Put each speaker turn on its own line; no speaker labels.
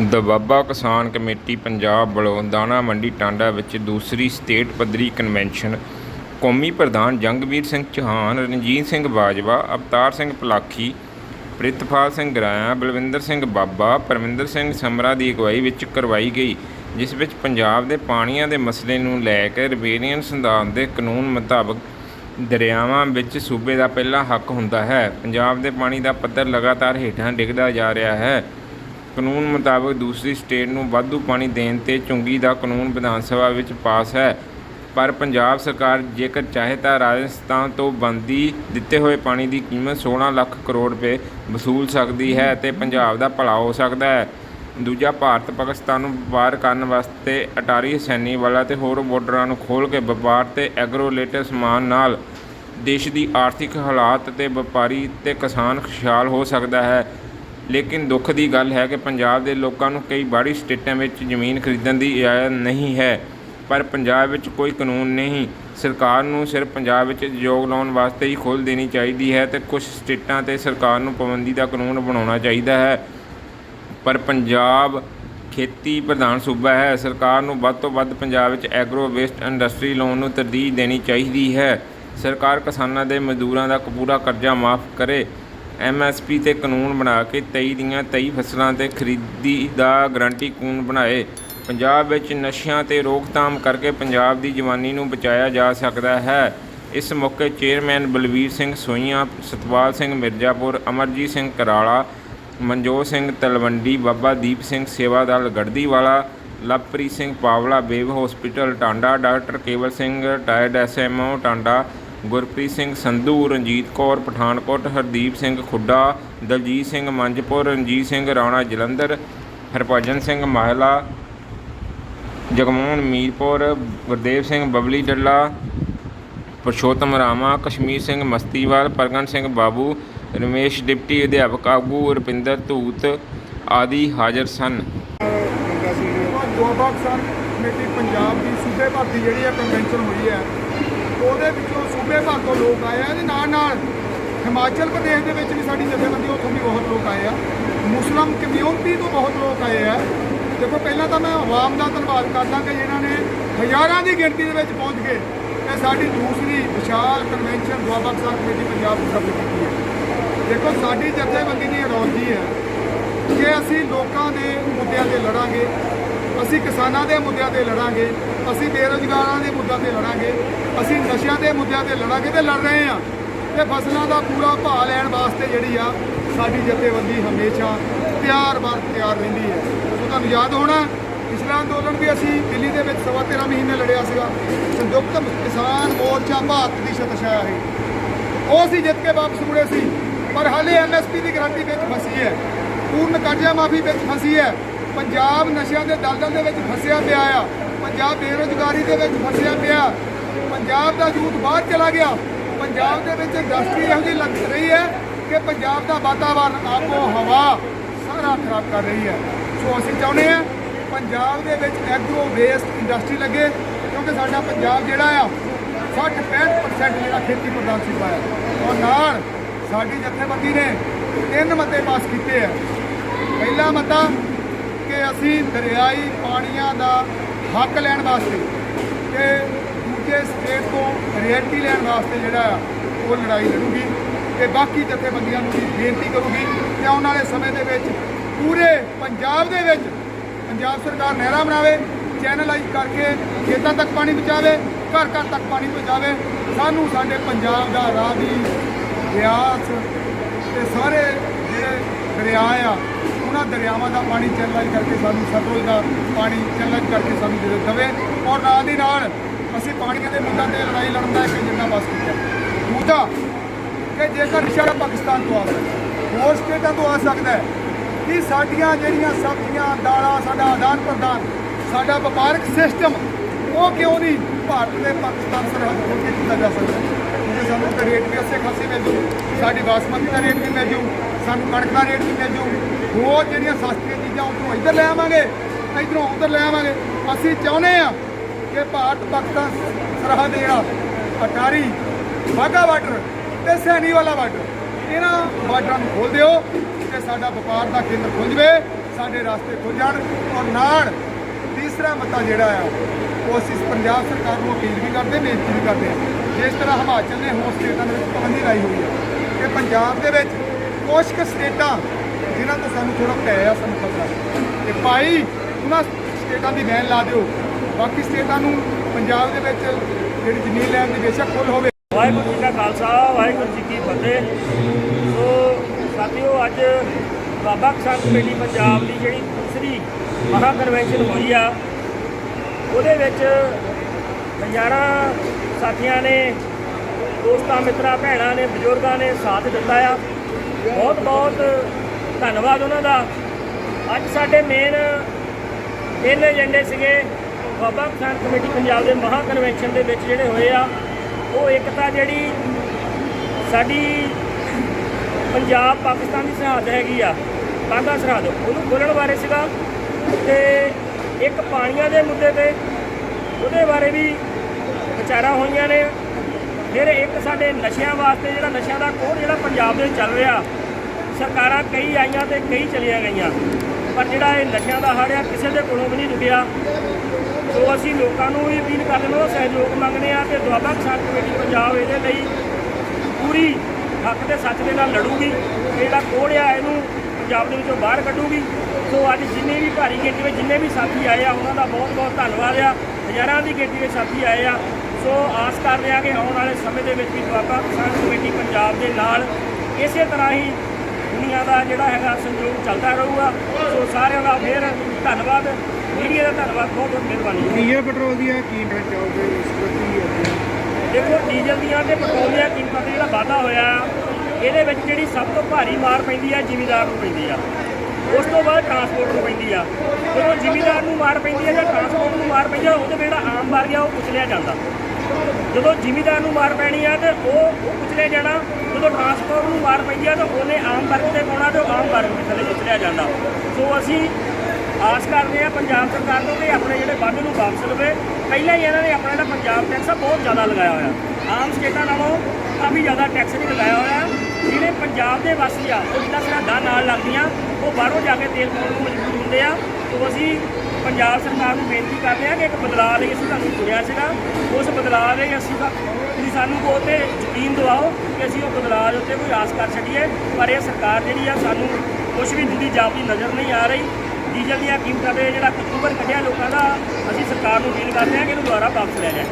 ਦਬਾਬਾ ਕਿਸਾਨ ਕਮੇਟੀ ਪੰਜਾਬ ਵੱਲੋਂ ਦਾਣਾ ਮੰਡੀ ਟਾਂਡਾ ਵਿੱਚ ਦੂਸਰੀ ਸਟੇਟ ਪੱਧਰੀ ਕਨਵੈਨਸ਼ਨ। ਕੌਮੀ ਪ੍ਰਧਾਨ ਜੰਗਵੀਰ ਸਿੰਘ ਚੌਹਾਨ, ਰਣਜੀਤ ਸਿੰਘ ਬਾਜਵਾ, ਅਵਤਾਰ ਸਿੰਘ ਪਲਾਖੀ, ਪ੍ਰਿਤਪਾਲ ਸਿੰਘ ਗਰਾਇਆ, ਬਲਵਿੰਦਰ ਸਿੰਘ ਬਾਬਾ, ਪਰਮਿੰਦਰ ਸਿੰਘ ਸਮਰਾ ਦੀ ਅਗਵਾਈ ਵਿੱਚ ਕਰਵਾਈ ਗਈ, ਜਿਸ ਵਿੱਚ ਪੰਜਾਬ ਦੇ ਪਾਣੀਆਂ ਦੇ ਮਸਲੇ ਨੂੰ ਲੈ ਕੇ ਰਿਵੇਰੀਅਨ ਸੰਵਿਧਾਨ ਦੇ ਕਾਨੂੰਨ ਮੁਤਾਬਕ ਦਰਿਆਵਾਂ ਵਿੱਚ ਸੂਬੇ ਦਾ ਪਹਿਲਾ ਹੱਕ ਹੁੰਦਾ ਹੈ। ਪੰਜਾਬ ਦੇ ਪਾਣੀ ਦਾ ਪੱਧਰ ਲਗਾਤਾਰ ਹੇਠਾਂ ਡਿੱਗਦਾ ਜਾ ਰਿਹਾ ਹੈ। ਕਾਨੂੰਨ ਮੁਤਾਬਕ ਦੂਸਰੀ ਸਟੇਟ ਨੂੰ ਵਾਧੂ ਪਾਣੀ ਦੇਣ ਤੇ ਚੁੰਗੀ ਦਾ ਕਾਨੂੰਨ ਵਿਧਾਨ ਸਭਾ ਵਿੱਚ ਪਾਸ ਹੈ। ਪਰ ਪੰਜਾਬ ਸਰਕਾਰ ਜੇਕਰ ਚਾਹੇ ਤਾਂ ਰਾਜਸਥਾਨ ਤੋਂ ਬੰਦੀ ਦਿੱਤੇ ਹੋਏ ਪਾਣੀ ਦੀ ਕੀਮਤ 16 ਲੱਖ ਕਰੋੜ ਰੁਪਏ ਵਸੂਲ ਸਕਦੀ ਹੈ ਅਤੇ ਪੰਜਾਬ ਦਾ ਭਲਾ ਹੋ ਸਕਦਾ ਹੈ। ਦੂਜਾ, ਭਾਰਤ ਪਾਕਿਸਤਾਨ ਨੂੰ ਵਪਾਰ ਕਰਨ ਵਾਸਤੇ ਅਟਾਰੀ ਹਸੈਨੀ ਵਾਲਾ ਤੇ ਹੋਰ ਬਾਰਡਰਾਂ ਨੂੰ ਖੋਲ੍ਹ ਕੇ ਵਪਾਰ ਤੇ ਐਗਰੋ ਰਿਲੇਟਡ ਸਮਾਨ ਨਾਲ ਦੇਸ਼ ਦੀ ਆਰਥਿਕ ਹਾਲਾਤ ਤੇ ਵਪਾਰੀ ਤੇ ਕਿਸਾਨ ਖੁਸ਼ਹਾਲ ਹੋ ਸਕਦਾ ਹੈ। ਲੇਕਿਨ ਦੁੱਖ ਦੀ ਗੱਲ ਹੈ ਕਿ ਪੰਜਾਬ ਦੇ ਲੋਕਾਂ ਨੂੰ ਕਈ ਬਾਹਰੀ ਸਟੇਟਾਂ ਵਿੱਚ ਜ਼ਮੀਨ ਖਰੀਦਣ ਦੀ ਇਜਾਜ਼ਤ ਨਹੀਂ ਹੈ, ਪਰ ਪੰਜਾਬ ਵਿੱਚ ਕੋਈ ਕਾਨੂੰਨ ਨਹੀਂ। ਸਰਕਾਰ ਨੂੰ ਸਿਰਫ ਪੰਜਾਬ ਵਿੱਚ ਉਦਯੋਗ ਲਾਉਣ ਵਾਸਤੇ ਹੀ ਖੋਲ੍ਹ ਦੇਣੀ ਚਾਹੀਦੀ ਹੈ ਤੇ ਕੁਝ ਸਟੇਟਾਂ ਤੇ ਸਰਕਾਰ ਨੂੰ ਪਾਬੰਦੀ ਦਾ ਕਾਨੂੰਨ ਬਣਾਉਣਾ ਚਾਹੀਦਾ ਹੈ। ਪਰ ਪੰਜਾਬ ਖੇਤੀ ਪ੍ਰਧਾਨ ਸੂਬਾ ਹੈ। ਸਰਕਾਰ ਨੂੰ ਵੱਧ ਤੋਂ ਵੱਧ ਪੰਜਾਬ ਵਿੱਚ ਐਗਰੋ ਵੇਸਟ ਇੰਡਸਟਰੀ ਲੋਨ ਨੂੰ ਤਰਜੀਹ ਦੇਣੀ ਚਾਹੀਦੀ ਹੈ। ਸਰਕਾਰ ਕਿਸਾਨਾਂ ਦੇ ਮਜ਼ਦੂਰਾਂ ਦਾ ਪੂਰਾ ਕਰਜ਼ਾ ਮਾਫ ਕਰੇ। ਐਮਐਸਪੀ ਤੇ ਕਾਨੂੰਨ ਬਣਾ ਕੇ 23 ਦੀਆਂ 23 ਫਸਲਾਂ ਤੇ ਖਰੀਦੀ ਦਾ ਗਰੰਟੀ ਕਾਨੂੰਨ ਬਣਾਏ। ਪੰਜਾਬ ਵਿੱਚ ਨਸ਼ਿਆਂ ਤੇ ਰੋਕਥਾਮ ਕਰਕੇ ਪੰਜਾਬ ਦੀ ਜਵਾਨੀ ਨੂੰ ਬਚਾਇਆ ਜਾ ਸਕਦਾ ਹੈ। ਇਸ ਮੌਕੇ chairman Balvir Singh Soian Satpal Singh Mirzapur, Amarjit Singh Karala, Manjot Singh Talwandi, Baba Deep Singh Sewadal Garhdiwala Lovepreet Singh Pawla baby hospital, Tanda, doctor Kewal Singh retired SMO Tanda Gurpreet Singh Sandhu, Ranjit Kaur Pathankot, Hardeep Singh Khudda, Daljit Singh Manjpur Ranjit Singh Rana Jalandhar, Harbhajan Singh Mahla, Jagmohan Mirpur, Gurdev Singh Babli Dalla, Parshotam Rama, Kashmir Singh Mastiwal, Pargan Singh Babu, Ramesh deputy ਅਧਿਆਪਕ ਆਗੂ, ਰੁਪਿੰਦਰ ਧੂਤ ਆਦਿ ਹਾਜ਼ਰ ਸਨ।
ਦੁਆਬਾ ਕਿਸਾਨ committee Punjab ਦੀ ਸੂਬੇ ਭਰ ਦੀ ਜਿਹੜੀ ਹੈ convention ਹੋਈ ਹੈ ਉਹਦੇ ਵਿੱਚੋਂ ਸੂਬੇ ਭਰ ਤੋਂ ਲੋਕ ਆਏ ਆ ਤੇ ਨਾਲ ਨਾਲ ਹਿਮਾਚਲ ਪ੍ਰਦੇਸ਼ ਦੇ ਵਿੱਚ ਵੀ ਸਾਡੀ ਜਥੇਬੰਦੀ, ਉੱਥੋਂ ਵੀ ਬਹੁਤ ਲੋਕ ਆਏ ਆ। ਮੁਸਲਮ ਕਮਿਊਨਿਟੀ ਤੋਂ ਬਹੁਤ ਲੋਕ ਆਏ ਆ। ਦੇਖੋ, ਪਹਿਲਾਂ ਤਾਂ ਮੈਂ ਆਵਾਮ ਦਾ ਧੰਨਵਾਦ ਕਰਦਾ ਕਿ ਜਿਨ੍ਹਾਂ ਨੇ ਹਜ਼ਾਰਾਂ ਦੀ ਗਿਣਤੀ ਦੇ ਵਿੱਚ ਪਹੁੰਚ ਕੇ ਤੇ ਸਾਡੀ ਦੂਸਰੀ ਵਿਸ਼ਾਲ ਕਨਵੈਨਸ਼ਨ ਦੁਆਬਾ ਸਾਹਿਬ ਕਮੇਟੀ ਪੰਜਾਬ ਦੀ ਕੀਤੀ ਹੈ। ਦੇਖੋ, ਸਾਡੀ ਜਥੇਬੰਦੀ ਦੀ ਅਰੋਜੀ ਹੈ ਕਿ ਅਸੀਂ ਲੋਕਾਂ ਦੇ ਮੁੱਦਿਆਂ ਤੇ ਲੜਾਂਗੇ। ਅਸੀਂ ਕਿਸਾਨਾਂ ਦੇ ਮੁੱਦਿਆਂ ਤੇ ਲੜਾਂਗੇ, ਅਸੀਂ ਬੇਰੁਜ਼ਗਾਰਾਂ ਦੇ ਮੁੱਦਿਆਂ ਤੇ ਲੜਾਂਗੇ, ਅਸੀਂ ਨਸ਼ਿਆਂ ਦੇ ਮੁੱਦਿਆਂ ਤੇ ਲੜਾਂਗੇ ਤੇ ਲੜ ਰਹੇ ਹਾਂ। ਤੇ ਫਸਲਾਂ ਦਾ ਪੂਰਾ ਭਾਅ ਲੈਣ ਵਾਸਤੇ ਜਿਹੜੀ ਆ, ਸਾਡੀ ਜਥੇਬੰਦੀ ਹਮੇਸ਼ਾ ਤਿਆਰ ਬਾਰ ਤਿਆਰ ਰਹਿੰਦੀ ਹੈ। ਉਹ ਤੁਹਾਨੂੰ ਯਾਦ ਹੋਣਾ, ਪਿਛਲਾ ਅੰਦੋਲਨ ਵੀ ਅਸੀਂ ਦਿੱਲੀ ਦੇ ਵਿੱਚ ਸਵਾ 13 ਮਹੀਨੇ ਲੜਿਆ ਸੀਗਾ। ਸੰਯੁਕਤ ਕਿਸਾਨ ਮੋਰਚਾ ਭਾਰਤ ਦੀ ਸ਼ਤਸ਼ਾਇਆ ਹੈ ਉਹ ਅਸੀਂ ਜਿੱਤ ਕੇ ਵਾਪਸ ਮੁੜੇ ਸੀ, ਪਰ ਹਾਲੇ ਐਮਐਸਪੀ ਦੀ ਗਰੰਟੀ ਵਿੱਚ ਫਸੀ ਹੈ। ਪੂਰਨ ਕਰਜ਼ਾ ਮਾਫੀ ਵਿੱਚ ਫਸੀ ਹੈ। ਪੰਜਾਬ ਨਸ਼ਿਆਂ ਦੇ ਦਲਦਲ ਦੇ ਵਿੱਚ ਫਸਿਆ ਪਿਆ ਆ। ਪੰਜਾਬ ਬੇਰੁਜ਼ਗਾਰੀ ਦੇ ਵਿੱਚ ਫਸਿਆ ਪਿਆ। ਪੰਜਾਬ ਦਾ ਯੂਥ ਬਾਹਰ ਚਲਾ ਗਿਆ। ਪੰਜਾਬ ਦੇ ਵਿੱਚ ਇੰਡਸਟਰੀ ਇਹੋ ਜਿਹੀ ਲੱਗ ਰਹੀ ਹੈ ਕਿ ਪੰਜਾਬ ਦਾ ਵਾਤਾਵਰਨ ਆਪੋ ਹਵਾ ਸਾਰਾ ਖਰਾਬ ਕਰ ਰਹੀ ਹੈ। ਸੋ ਅਸੀਂ ਚਾਹੁੰਦੇ ਹਾਂ ਪੰਜਾਬ ਦੇ ਵਿੱਚ ਐਗਰੋ ਵੇਸਟ ਇੰਡਸਟਰੀ ਲੱਗੇ ਕਿਉਂਕਿ ਸਾਡਾ ਪੰਜਾਬ ਜਿਹੜਾ ਆ 60-65% ਜਿਹੜਾ ਖੇਤੀ ਪ੍ਰਧਾਨ ਸੂਬਾ ਹੈ ਔਰ ਨਾਲ ਸਾਡੀ ਜਥੇਬੰਦੀ ਨੇ ਤਿੰਨ ਮਤੇ ਪਾਸ ਕੀਤੇ ਆ। ਪਹਿਲਾ ਮਤਾ ਕਿ ਅਸੀਂ ਦਰਿਆਈ ਪਾਣੀਆਂ ਦਾ ਹੱਕ ਲੈਣ ਵਾਸਤੇ ਤੇ ਦੂਜੇ ਸਟੇਟ ਤੋਂ ਰਿਐਲਿਟੀ ਲੈਣ ਵਾਸਤੇ ਜਿਹੜਾ ਆ, ਉਹ ਲੜਾਈ ਲੜੂਗੀ ਤੇ ਬਾਕੀ ਜਥੇਬੰਦੀਆਂ ਨੂੰ ਵੀ ਬੇਨਤੀ ਕਰੂਗੀ ਕਿ ਆਉਣ ਵਾਲੇ ਸਮੇਂ ਦੇ ਵਿੱਚ ਪੂਰੇ ਪੰਜਾਬ ਦੇ ਵਿੱਚ ਪੰਜਾਬ ਸਰਕਾਰ ਨਹਿਰਾਂ ਬਣਾਵੇ ਚੈਨਲਾਈਜ਼ ਕਰਕੇ ਖੇਤਾਂ ਤੱਕ ਪਾਣੀ ਪਹੁੰਚਾਵੇ, ਘਰ ਘਰ ਤੱਕ ਪਾਣੀ ਪਹੁੰਚਾਵੇ, ਸਾਨੂੰ ਸਾਡੇ ਪੰਜਾਬ ਦਾ ਰਾਵੀ ਬਿਆਸ ਤੇ ਸਾਰੇ ਜਿਹੜੇ ਦਰਿਆ ਆ ਉਹਨਾਂ ਦਰਿਆਵਾਂ ਦਾ ਪਾਣੀ ਚੈਨਲਾਈਜ਼ ਕਰਕੇ ਸਾਨੂੰ ਸਤਲੁਜ ਦਾ ਪਾਣੀ ਚੈਨਲਾਈਜ਼ ਕਰਕੇ ਸਾਨੂੰ ਦੇ ਦੇਵੇ ਔਰ ਨਾਲ ਦੀ ਨਾਲ ਅਸੀਂ ਪਾਣੀਆਂ ਦੇ ਮੁੱਦਿਆਂ ਤੇ ਲੜਾਈ ਲੜਨ ਦਾ ਇੱਕ ਏਜੰਡਾ ਪਾਸ ਕੀਤਾ। ਦੂਜਾ, ਕਿ ਜੇਕਰ ਇਸ਼ਾਰਾ ਪਾਕਿਸਤਾਨ ਤੋਂ ਆ ਸਕਦਾ ਹੋਰ ਸਟੇਟਾਂ ਤੋਂ ਆ ਸਕਦਾ ਹੈ, ਕਿ ਸਾਡੀਆਂ ਜਿਹੜੀਆਂ ਸਬਜ਼ੀਆਂ, ਦਾਲਾਂ, ਸਾਡਾ ਆਦਾਨ ਪ੍ਰਦਾਨ ਸਾਡਾ ਵਪਾਰਕ ਸਿਸਟਮ ਉਹ ਕਿਉਂ ਨਹੀਂ? ਭਾਰਤ ਦੇ ਪਾਕਿਸਤਾਨ ਸਰਹੱਦ ਤੋਂ ਕੀਤਾ ਜਾ ਸਕਦਾ ਕਿਉਂਕਿ ਸਾਨੂੰ ਤਾਂ ਰੇਟ ਵੀ ਅੱਛੇ ਖਾਸੇ ਮਿਲ ਜੂ ਸਾਡੀ ਬਾਸਮਤੀ ਦਾ ਰੇਟ ਵੀ ਮਿਲ ਜੂ ਸਾਨੂੰ ਕਣਕ ਦਾ ਰੇਟ ਵੀ ਮਿਲ ਜੂ ਹੋਰ ਜਿਹੜੀਆਂ ਸਸਤੀਆਂ ਚੀਜ਼ਾਂ ਉੱਥੋਂ ਇੱਧਰ ਲੈ ਆਵਾਂਗੇ, ਇੱਧਰੋਂ ਉੱਧਰ ਲੈ ਆਵਾਂਗੇ। ਅਸੀਂ ਚਾਹੁੰਦੇ ਆ ਕਿ ਭਾਰਤ ਪਾਕਿਸਤਾਨ ਸਰਹੱਦ ਜਿਹੜਾ, ਅਟਾਰੀ, ਵਾਹਗਾ ਬਾਰਡਰ ਤੇ ਸੈਣੀ ਵਾਲਾ ਬਾਰਡਰ ਇਹਨਾਂ ਬਾਰਡਰਾਂ ਨੂੰ ਖੋਲ ਦਿਓ ਤੇ ਸਾਡਾ ਵਪਾਰ ਦਾ ਕੇਂਦਰ ਖੁੱਲ ਜਵੇ, ਸਾਡੇ ਰਸਤੇ ਖੁੱਲ ਜਾਣ ਔਰ ਨਾਲ ਤੀਸਰਾ ਮਤਾ ਜਿਹੜਾ ਆ ਉਹ ਅਸੀਂ ਪੰਜਾਬ ਸਰਕਾਰ ਨੂੰ ਅਪੀਲ ਵੀ ਕਰਦੇ ਬੇਨਤੀ ਵੀ ਕਰਦੇ ਜਿਸ ਤਰ੍ਹਾਂ ਹਿਮਾਚਲ ਨੇ ਹੋਰ ਸਟੇਟਾਂ ਦੇ ਵਿੱਚ ਪਾਬੰਦੀ ਲਾਈ ਹੋਈ ਹੈ ਕਿ ਪੰਜਾਬ ਦੇ ਵਿੱਚ ਕੁਝ ਕੁ ਸਟੇਟਾਂ ਜਿਨ੍ਹਾਂ ਤੋਂ ਸਾਨੂੰ ਥੋੜਾ ਭੈ ਆ, ਸਾਨੂੰ ਖਤਰਾ ਕਿ ਭਾਈ, ਉਹਨਾਂ ਸਟੇਟਾਂ ਦੀ ਬੈਨ ਲਾ ਦਿਓ। ਬਾਕੀ ਸਟੇਟਾਂ ਨੂੰ ਪੰਜਾਬ ਦੇ ਵਿੱਚ ਜਿਹੜੀ ਜ਼ਮੀਨ ਲੈਣ ਦੀ ਬੇਸ਼ੱਕ ਖੁੱਲ ਹੋਵੇ।
ਵਾਹਿਗੁਰੂ ਜੀ ਕਾ ਖਾਲਸਾ, ਵਾਹਿਗੁਰੂ ਜੀ ਕੀ ਫਤਿਹ। ਸੋ ਸਾਥੀਓ, ਅੱਜ ਬਾਬਾ ਕਿਸਾਨ ਕਮੇਟੀ ਪੰਜਾਬ ਦੀ ਜਿਹੜੀ ਦੂਸਰੀ ਮਹਾ ਕਨਵੈਨਸ਼ਨ ਹੋਈ ਆ ਉਹਦੇ ਵਿੱਚ ਹਜ਼ਾਰਾਂ ਸਾਥੀਆਂ ਨੇ, ਦੋਸਤਾਂ, ਮਿੱਤਰਾਂ, ਭੈਣਾਂ ਨੇ, ਬਜ਼ੁਰਗਾਂ ਨੇ ਸਾਥ ਦਿੱਤਾ ਆ। ਬਹੁਤ ਬਹੁਤ ਧੰਨਵਾਦ ਉਹਨਾਂ ਦਾ। ਅੱਜ ਸਾਡੇ ਮੇਨ ਤਿੰਨ ਏਜੰਡੇ ਸੀਗੇ, ਬਾਬਾ ਕਿਸਾਨ ਕਮੇਟੀ ਪੰਜਾਬ ਦੇ ਮਹਾ ਕਨਵੈਨਸ਼ਨ ਦੇ ਵਿੱਚ ਜਿਹੜੇ ਹੋਏ ਆ। ਉਹ ਇੱਕ ਤਾਂ ਜਿਹੜੀ ਸਾਡੀ ਪੰਜਾਬ ਪਾਕਿਸਤਾਨ ਦੀ ਸਰਹੱਦ ਹੈਗੀ ਆ ਬਾਗਾ ਸਰਹੱਦ, ਉਹਨੂੰ ਖੋਲ੍ਹਣ ਬਾਰੇ ਸੀਗਾ ਤੇ ਇੱਕ ਪਾਣੀਆਂ ਦੇ ਮੁੱਦੇ ਤੇ ਉਹਦੇ ਬਾਰੇ ਵੀ ਵਿਚਾਰਾਂ ਹੋਈਆਂ ਨੇ। ਫਿਰ ਇੱਕ ਸਾਡੇ ਨਸ਼ਿਆਂ ਵਾਸਤੇ ਜਿਹੜਾ ਨਸ਼ਿਆਂ ਦਾ ਕੋਡ ਜਿਹੜਾ ਪੰਜਾਬ ਦੇ ਚੱਲ ਰਿਹਾ, ਸਰਕਾਰਾਂ ਕਈ ਆਈਆਂ ਤੇ ਕਈ ਚਲੀਆਂ ਗਈਆਂ। ਪਰ ਜਿਹੜਾ ਇਹ ਨਸ਼ਿਆਂ ਦਾ ਹੜ੍ਹ ਆ, ਕਿਸੇ ਦੇ ਕੋਲੋਂ ਵੀ ਨਹੀਂ ਰੁਕਿਆ। ਸੋ ਅਸੀਂ ਲੋਕਾਂ ਨੂੰ ਵੀ ਅਪੀਲ ਕਰਦੇ ਹਾਂ, ਸਹਿਯੋਗ ਮੰਗਦੇ ਆ ਤੇ ਦੁਆਬਾ ਕਿਸਾਨ ਕਮੇਟੀ ਪੰਜਾਬ ਇਹਦੇ ਲਈ ਪੂਰੀ ਹੱਕ ਤੇ ਸੱਚ ਦੇ ਨਾਲ ਲੜੂਗੀ। ਇਹ ਜਿਹੜਾ ਕੋੜ ਆ, ਇਹਨੂੰ ਪੰਜਾਬ ਦੇ ਵਿੱਚੋਂ ਬਾਹਰ ਕੱਢੂਗੀ। ਸੋ ਅੱਜ ਜਿੰਨੇ ਵੀ ਭਾਰੀ ਗਿਣਤੀ ਵਿੱਚ ਜਿੰਨੇ ਵੀ ਸਾਥੀ ਆਏ ਆ ਉਹਨਾਂ ਦਾ ਬਹੁਤ ਬਹੁਤ ਧੰਨਵਾਦ ਆ। ਹਜ਼ਾਰਾਂ ਦੀ ਗਿਣਤੀ ਵਿੱਚ ਸਾਥੀ ਆਏ ਆ। ਸੋ ਆਸ ਕਰਦੇ ਆ ਕਿ ਆਉਣ ਵਾਲੇ ਸਮੇਂ ਦੇ ਵਿੱਚ ਵੀ ਦੁਆਬਾ ਕਿਸਾਨ ਕਮੇਟੀ ਪੰਜਾਬ ਦੇ ਨਾਲ ਇਸੇ ਤਰ੍ਹਾਂ ਹੀ ਦੁਨੀਆ ਦਾ ਜਿਹੜਾ ਹੈਗਾ ਸੰਯੋਗ ਚੱਲਦਾ ਰਹੂਗਾ। ਸੋ ਸਾਰਿਆਂ ਦਾ ਫਿਰ ਧੰਨਵਾਦ। ਮੀਡੀਆ ਦਾ ਧੰਨਵਾਦ ਬਹੁਤ ਬਹੁਤ ਮਿਹਰਬਾਨੀ।
ਡੀਜ਼ਲ ਪੈਟਰੋਲ ਦੀ ਕੀ ਰੇਟ ਚਾਹੋਗੇ ਇਸ ਪ੍ਰਤੀ
ਦੇਖੋ ਡੀਜ਼ਲ ਦੀਆਂ ਤੇ ਪੈਟਰੋਲ ਦੀਆਂ ਕੀਮਤਾਂ ਤੇ ਜਿਹੜਾ ਵਾਧਾ ਹੋਇਆ ਇਹਦੇ ਵਿੱਚ ਜਿਹੜੀ ਸਭ ਤੋਂ ਭਾਰੀ ਮਾਰ ਪੈਂਦੀ ਆ ਜ਼ਿਮੀਦਾਰ ਨੂੰ ਪੈਂਦੀ ਆ। ਉਸ ਤੋਂ ਬਾਅਦ ਟਰਾਂਸਪੋਰਟ ਨੂੰ ਪੈਂਦੀ ਆ। ਜਦੋਂ ਜ਼ਿਮੀਦਾਰ ਨੂੰ ਮਾਰ ਪੈਂਦੀ ਆ ਜਾਂ ਟਰਾਂਸਪੋਰਟ ਨੂੰ ਮਾਰ ਪੈਂਦੀ ਆ ਉਹਦੇ ਜਿਹੜਾ ਆਮ ਵਰਗ ਆ ਉਹ ਕੁਚਲਿਆ ਜਾਂਦਾ। ਜਦੋਂ ਜ਼ਿਮੀਦਾਰ ਨੂੰ ਮਾਰ ਪੈਣੀ ਆ ਤੇ ਉਹ ਉਹ ਕੁਚਲਿਆ ਜਾਣਾ, ਜਦੋਂ ਟਰਾਂਸਪੋਰਟ ਨੂੰ ਮਾਰ ਪੈਂਦੀ ਆ ਤਾਂ ਉਹਨੇ ਆਮ ਵਰਗ ਤੇ ਪਾਉਣਾ ਤੇ ਉਹ ਆਮ ਵਰਗ ਦੇ ਥੱਲੇ ਕੁਚਲਿਆ ਜਾਂਦਾ। ਸੋ ਅਸੀਂ ਆਸ ਕਰਦੇ ਆ ਪੰਜਾਬ ਸਰਕਾਰ ਤੋਂ ਕਿ ਆਪਣੇ ਜਿਹੜੇ ਵਾਧੇ ਨੂੰ ਵਾਪਸ ਲਵੇ। ਪਹਿਲਾਂ ਹੀ ਇਹਨਾਂ ਨੇ ਆਪਣਾ ਜਿਹੜਾ ਪੰਜਾਬ ਟੈਕਸ ਆ, ਬਹੁਤ ਜ਼ਿਆਦਾ ਲਗਾਇਆ ਹੋਇਆ। ਆਮ ਸਟੇਟਾਂ ਨਾਲੋਂ ਕਾਫੀ ਜ਼ਿਆਦਾ ਟੈਕਸ ਨਹੀਂ ਲਗਾਇਆ ਹੋਇਆ। ਜਿਹੜੇ ਪੰਜਾਬ ਦੇ ਵਾਸੀ ਆ, ਉਹ ਜਿੱਦਾਂ ਸਰਹੱਦਾਂ ਨਾਲ ਲੱਗਦੀਆਂ, ਉਹ ਬਾਹਰੋਂ ਜਾ ਕੇ ਤੇਲ ਪਾਉਣ ਨੂੰ ਮਜਬੂਰ ਹੁੰਦੇ ਆ। ਸੋ ਅਸੀਂ ਪੰਜਾਬ ਸਰਕਾਰ ਨੂੰ ਬੇਨਤੀ ਕਰਦੇ ਆ ਕਿ ਇੱਕ ਬਦਲਾਅ ਲਈ ਅਸੀਂ ਤੁਹਾਨੂੰ ਚੁਣਿਆ ਸੀਗਾ। ਉਸ ਬਦਲਾਅ ਲਈ ਅਸੀਂ ਤਾਂ- ਤੁਸੀਂ ਸਾਨੂੰ ਉਹ ਤੇ ਯਕੀਨ ਦਿਵਾਓ ਕਿ ਅਸੀਂ ਉਹ ਬਦਲਾਅ ਦੇ ਉੱਤੇ ਕੋਈ ਆਸ ਕਰ ਸਕੀਏ। ਪਰ ਇਹ ਸਰਕਾਰ ਜਿਹੜੀ ਆ, ਸਾਨੂੰ ਕੁਝ ਵੀ ਦਿੰਦੀ ਜਾਪਦੀ ਨਜ਼ਰ ਨਹੀਂ ਆ ਰਹੀ। ਡੀਜ਼ਲ ਦੀਆਂ ਕੀਮਤਾਂ ਤੇ ਜਿਹੜਾ ਅਕਤੂਬਰ ਕੱਢਿਆ ਲੋਕਾਂ ਦਾ, ਅਸੀਂ ਸਰਕਾਰ ਨੂੰ ਅਪੀਲ ਕਰਦੇ ਹਾਂ ਕਿ ਇਹਨੂੰ ਦੁਬਾਰਾ ਵਾਪਸ ਲੈ ਜਾਏ